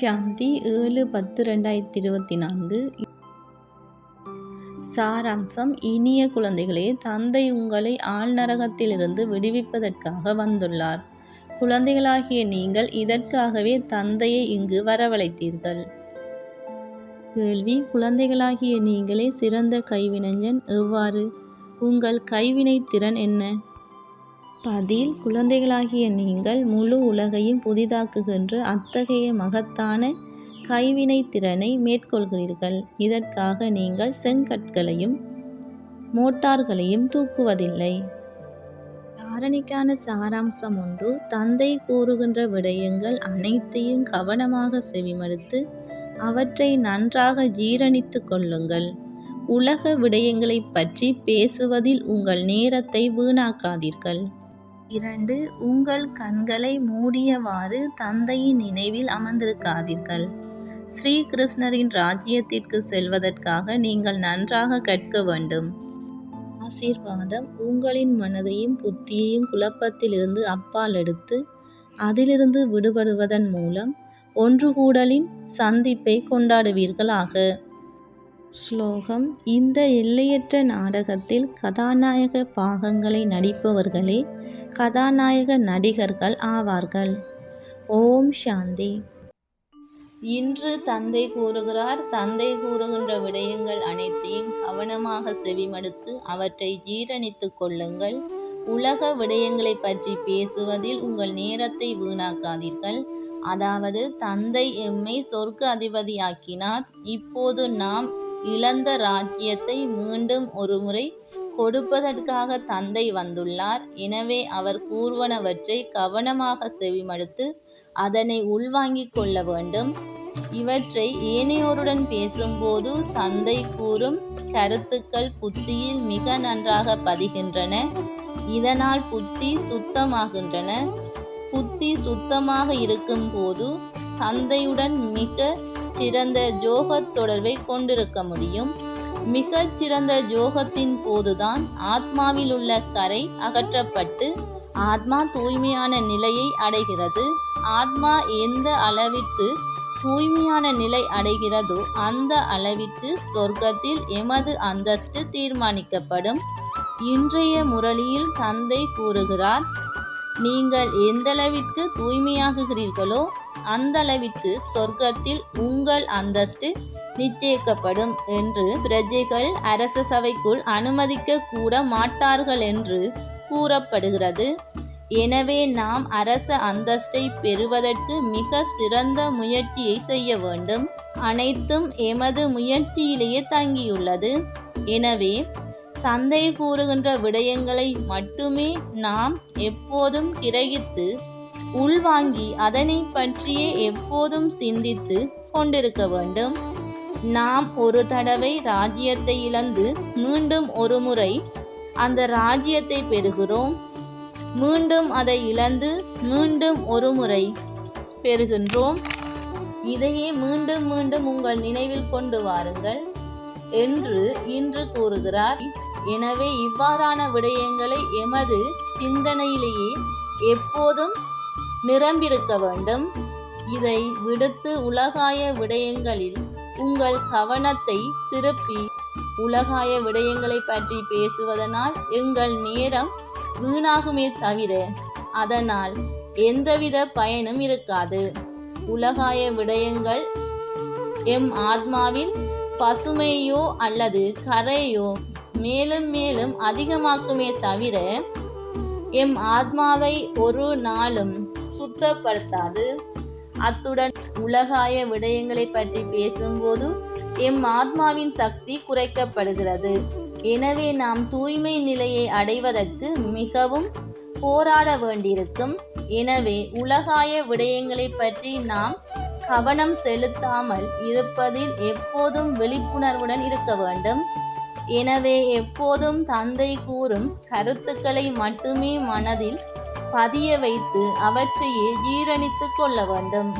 சாந்தி ஏழு பத்து ரெண்டாயிரத்தி இருபத்தி நான்கு. சாராம்சம் இனிய குழந்தைகளே தந்தை உங்களை ஆழ்நரகத்திலிருந்து விடுவிப்பதற்காக வந்துள்ளார். குழந்தைகளாகிய நீங்கள் இதற்காகவே தந்தையை இங்கு வரவழைத்தீர்கள். கேள்வி குழந்தைகளாகிய நீங்களே சிறந்த கைவினைஞன் எவ்வாறு? உங்கள் கைவினை திறன் என்ன? பதில் குழந்தைகளாகிய நீங்கள் முழு உலகையும் புதிதாக்குகின்ற அத்தகைய மகத்தான கைவினை திறனை மேற்கொள்கிறீர்கள். இதற்காக நீங்கள் செங்கற்களையும் மோட்டார்களையும் தூக்குவதில்லை. தாரணிக்கான சாராம்சம் ஒன்று தந்தை கூறுகின்ற விடயங்கள் அனைத்தையும் கவனமாக செவிமடுத்து அவற்றை நன்றாக ஜீரணித்து கொள்ளுங்கள். உலக விடயங்களைப் பற்றி பேசுவதில் உங்கள் நேரத்தை வீணாக்காதீர்கள். இரண்டு உங்கள் கண்களை மூடியவாறு தந்தையின் நினைவில் அமர்ந்திருக்காதீர்கள். ஸ்ரீ கிருஷ்ணரின் ராஜ்யத்திற்கு செல்வதற்காக நீங்கள் நன்றாக கற்க வேண்டும். ஆசீர்வாதம் உங்களின் மனதையும் புத்தியையும் குழப்பத்திலிருந்து அப்பால் எடுத்து அதிலிருந்து விடுபடுவதன் மூலம் ஒன்று கூடலின் சந்திப்பை கொண்டாடுவீர்களாக. ஸ்லோகம் இந்த எல்லையற்ற நாடகத்தில் கதாநாயக பாகங்களை நடிப்பவர்களே கதாநாயக நடிகர்கள் ஆவார்கள். ஓம் சாந்தி. இன்று தந்தை கூறுகிறார் தந்தை கூறுகின்ற விடயங்கள் அனைத்தையும் கவனமாக செவிமடுத்து அவற்றை ஜீரணித்து கொள்ளுங்கள். உலக விடயங்களை பற்றி பேசுவதில் உங்கள் நேரத்தை வீணாக்காதீர்கள். அதாவது தந்தை எம்மை சொர்க்க அதிபதியாக்கினார். இப்போது நாம் இழந்த ராஜ்யத்தை மீண்டும் ஒருமுறை கொடுப்பதற்காக தந்தை வந்துள்ளார். எனவே அவர் கூறுவனவற்றை கவனமாக செவிமடுத்து அதனை உள்வாங்கிக் கொள்ள வேண்டும். இவற்றை ஏனையோருடன் பேசும்போது தந்தை கூறும் கருத்துக்கள் புத்தியில் மிக நன்றாக பதிகின்றன. இதனால் புத்தி சுத்தமாகின்றன. புத்தி சுத்தமாக இருக்கும் போது தந்தையுடன் மிக சிறந்த ஜோக தொடர்பை கொண்டிருக்க முடியும். மிகச் சிறந்த ஜோகத்தின் போதுதான் ஆத்மாவில் உள்ள கரை அகற்றப்பட்டு ஆத்மா தூய்மையான நிலையை அடைகிறது. ஆத்மா எந்த அளவிற்கு தூய்மையான நிலை அடைகிறதோ அந்த அளவிற்கு சொர்க்கத்தில் எமது அந்தஸ்து தீர்மானிக்கப்படும். இன்றைய முரளியில் தந்தை கூறுகிறார் நீங்கள் எந்தளவிற்கு தூய்மையாகுகிறீர்களோ அந்த அளவிற்கு சொர்க்கத்தில் உங்கள் அந்தஸ்து நிச்சயிக்கப்படும் என்று பிரஜைகள் அரச சபைக்குள் அனுமதிக்க கூட மாட்டார்கள் என்று கூறப்படுகிறது. எனவே நாம் அரச அந்தஸ்தை பெறுவதற்கு மிக சிறந்த முயற்சியை செய்ய வேண்டும். அனைத்தும் எமது முயற்சியிலேயே தங்கியுள்ளது. எனவே தந்தை கூறுகின்ற விடயங்களை மட்டுமே நாம் எப்போதும் கிரகித்து உள்வாங்கி அதனை பற்றியே எப்போதும் சிந்தித்து கொண்டிருக்க வேண்டும். நாம் ஒரு தடவை ராஜ்யத்தை இழந்து மீண்டும் ஒரு முறை அந்த ராஜ்யத்தை பெறுகிறோம். மீண்டும் அதை இழந்து மீண்டும் ஒரு முறை பெறுகின்றோம். இதையே மீண்டும் மீண்டும் உங்கள் நினைவில் கொண்டு வாருங்கள் என்று இன்று கூறுகிறார். எனவே இவ்வாறான விடயங்களை எமது சிந்தனையிலேயே எப்போதும் நிரம்பியிருக்க வேண்டும். இதை விடுத்து உலகாய விடயங்களில் உங்கள் கவனத்தை திருப்பி உலகாய விடயங்களை பற்றி பேசுவதனால் எங்கள் நேரம் வீணாகுமே தவிர அதனால் எந்தவித பயனும் இருக்காது. உலகாய விடயங்கள் எம் ஆத்மாவின் பசுமையோ அல்லது கரையோ மேலும் மேலும் அதிகமாக்குமே தவிர எம் ஆத்மாவை ஒரு நாளும் சுத்தப்படுத்தாது. அத்துடன் உலகாய விடயங்களை பற்றி பேசும்போது எம் ஆத்மாவின் சக்தி குறைக்கப்படுகிறது. எனவே நாம் தூய்மை நிலையை அடைவதற்கு மிகவும் போராட வேண்டியிருக்கும். எனவே உலகாய விடயங்களை பற்றி நாம் கவனம் செலுத்தாமல் இருப்பதில் எப்போதும் விழிப்புணர்வுடன் இருக்க வேண்டும். எனவே எப்போதும் தந்தை கூறும் கருத்துக்களை மட்டுமே மனதில் பதிய வைத்து அவற்றையே ஜீரணித்து கொள்ள வேண்டும்.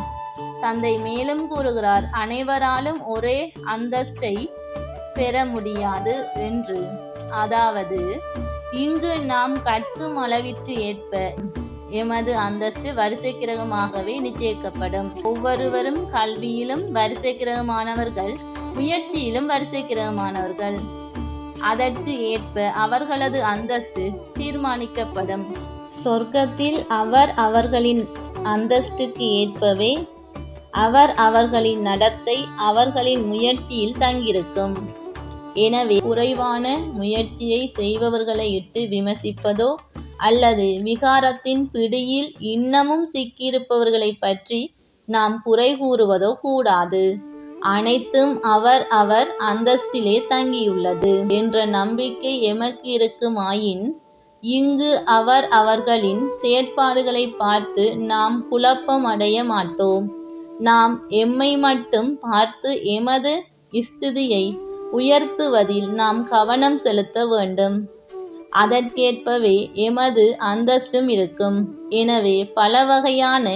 தந்தை மேலும் கூறுகிறார் அனைவராலும் ஒரே அந்தஸ்தை பெற முடியாது என்று. அதாவது இங்கு நாம் கற்கும் அளவிற்கு ஏற்ப எமது அந்தஸ்து வரிசை கிரகமாகவே நிச்சயிக்கப்படும். ஒவ்வொருவரும் கல்வியிலும் வரிசை கிரகமானவர்கள் முயற்சியிலும் வரிசை கிரகமானவர்கள் அதற்கு ஏற்ப அவர்களது அந்தஸ்து தீர்மானிக்கப்படும். சொர்க்கத்தில் அவர் அவர்களின் அந்தஸ்துக்கு ஏற்பவே அவர் அவர்களின் நடத்தை அவர்களின் முயற்சியில் தங்கியிருக்கும். எனவே குறைவான முயற்சியை செய்பவர்களை இட்டு விமர்சிப்பதோ அல்லது விகாரத்தின் பிடியில் இன்னமும் சிக்கியிருப்பவர்களை பற்றி நாம் குறை கூறுவதோ கூடாது. அனைத்தும் அவர் அவர் அந்தஸ்திலே தங்கியுள்ளது என்ற நம்பிக்கை எமக்கு இருக்குமாயின் இங்கு அவர் அவர்களின் செயற்பாடுகளை பார்த்து நாம் குழப்பம் அடைய மாட்டோம். நாம் எம்மை மட்டும் பார்த்து எமது ஸ்திதியை உயர்த்துவதில் நாம் கவனம் செலுத்த வேண்டும். அதற்கேற்பவே எமது அந்தஸ்தும் இருக்கும். எனவே பல வகையான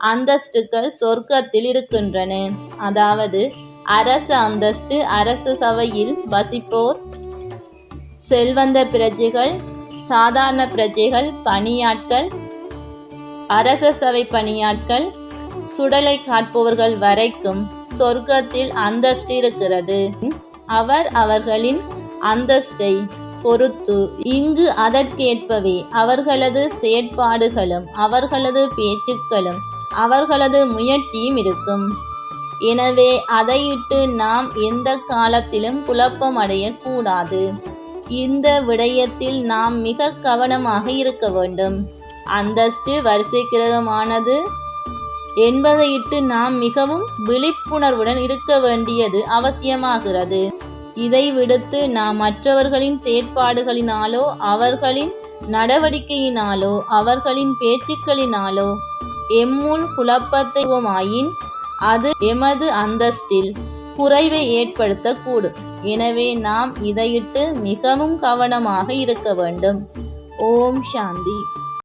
அந்தஸ்துக்கள் சொர்க்கத்தில் இருக்கின்றன. அதாவது அரச அந்தஸ்து அரச சபையில் வசிப்போர் செல்வந்த பிரஜைகள் சாதாரண பிரஜைகள் பணியாட்கள் அரச சபை பணியாட்கள் சுடலை காட்பவர்கள் வரைக்கும் சொர்க்கத்தில் அந்தஸ்து இருக்கிறது. அவர் அவர்களின் அந்தஸ்தை பொறுத்து இங்கு அதற்கேற்பவே அவர்களது செயற்பாடுகளும் அவர்களது பேச்சுக்களும் அவர்களது முயற்சியும் இருக்கும். எனவே அதையிட்டு நாம் எந்த காலத்திலும் குழப்பமடையக்கூடாது கூடாது. இந்த விடயத்தில் நாம் மிக கவனமாக இருக்க வேண்டும். அந்தஸ்து வரிசை கிரகமானது என்பதையிட்டு நாம் மிகவும் விழிப்புணர்வுடன் இருக்க வேண்டியது அவசியமாகிறது. இதை விடுத்து நாம் மற்றவர்களின் செயற்பாடுகளினாலோ அவர்களின் நடவடிக்கையினாலோ அவர்களின் பேச்சுக்களினாலோ எம்முள் குழப்பத்தையுமாயின் அது எமது அந்தஸ்தில் குறைவை ஏற்படுத்தக்கூடும். எனவே நாம் இதையிட்டு மிகவும் கவனமாக இருக்க வேண்டும். ஓம் சாந்தி.